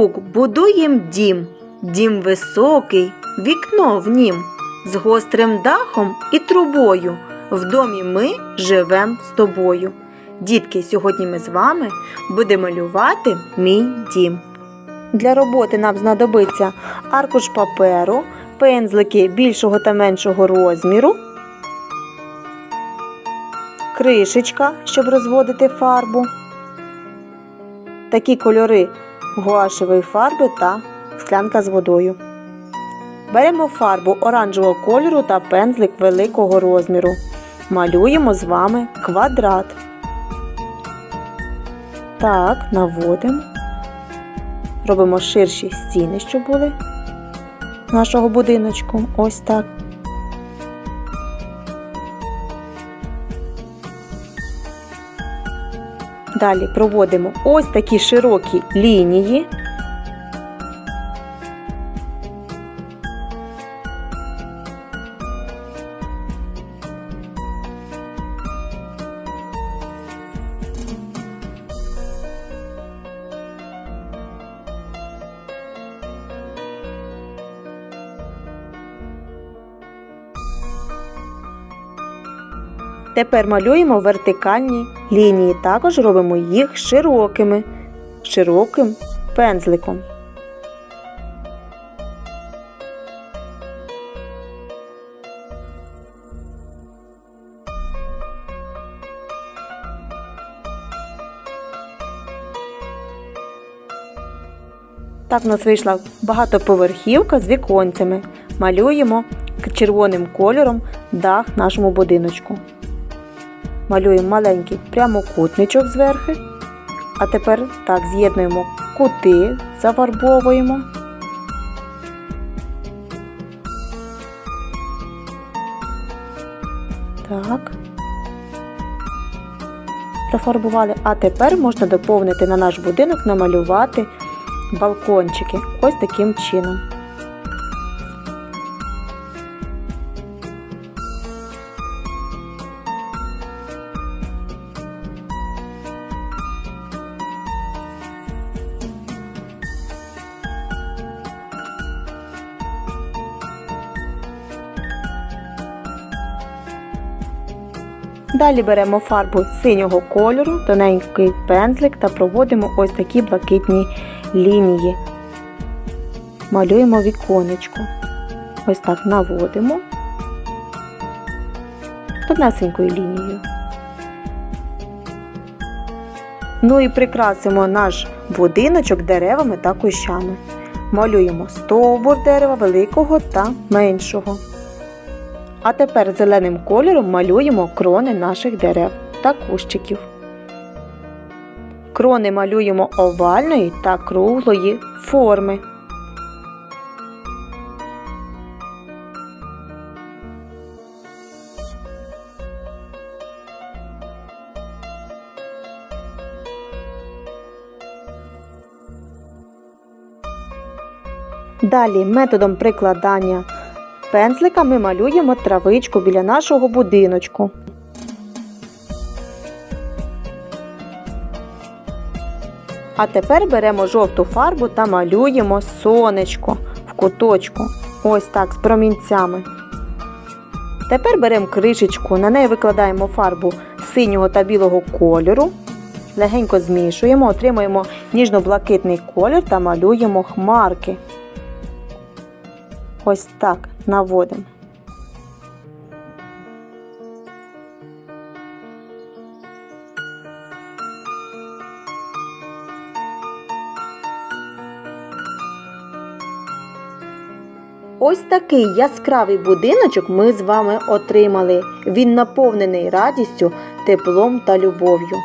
Звук будуєм дім, дім високий, вікно в нім, з гострим дахом і трубою. В домі ми живем з тобою. Дітки, сьогодні ми з вами будемо малювати мій дім. Для роботи нам знадобиться аркуш паперу, пензлики більшого та меншого розміру, кришечка, щоб розводити фарбу, такі кольори гуашевої фарби та склянка з водою. Беремо фарбу оранжевого кольору та пензлик великого розміру. Малюємо з вами квадрат. Так, наводимо. Робимо ширші стіни, щоб були нашого будиночку. Ось так. Далі проводимо ось такі широкі лінії. Тепер малюємо вертикальні лінії. Також робимо їх широкими, широким пензликом. Так в нас вийшла багатоповерхівка з віконцями. Малюємо червоним кольором дах нашому будиночку. Малюємо маленький прямокутничок зверху. А тепер так з'єднуємо кути, зафарбовуємо. Так. Профарбували. А тепер можна доповнити на наш будинок, намалювати балкончики. Ось таким чином. Далі беремо фарбу синього кольору, тоненький пензлик та проводимо ось такі блакитні лінії. Малюємо віконечко. Ось так наводимо тонесенькою лінією. Ну і прикрасимо наш будиночок деревами та кущами. Малюємо стовбур дерева великого та меншого. А тепер зеленим кольором малюємо крони наших дерев та кущиків. Крони малюємо овальної та круглої форми. Далі методом прикладання пензлика ми малюємо травичку біля нашого будиночку. А тепер беремо жовту фарбу та малюємо сонечко в куточку. Ось так з промінцями. Тепер беремо кришечку, на неї викладаємо фарбу синього та білого кольору. Легенько змішуємо, отримуємо ніжно-блакитний колір та малюємо хмарки. Ось так наводимо. Ось такий яскравий будиночок ми з вами отримали. Він наповнений радістю, теплом та любов'ю.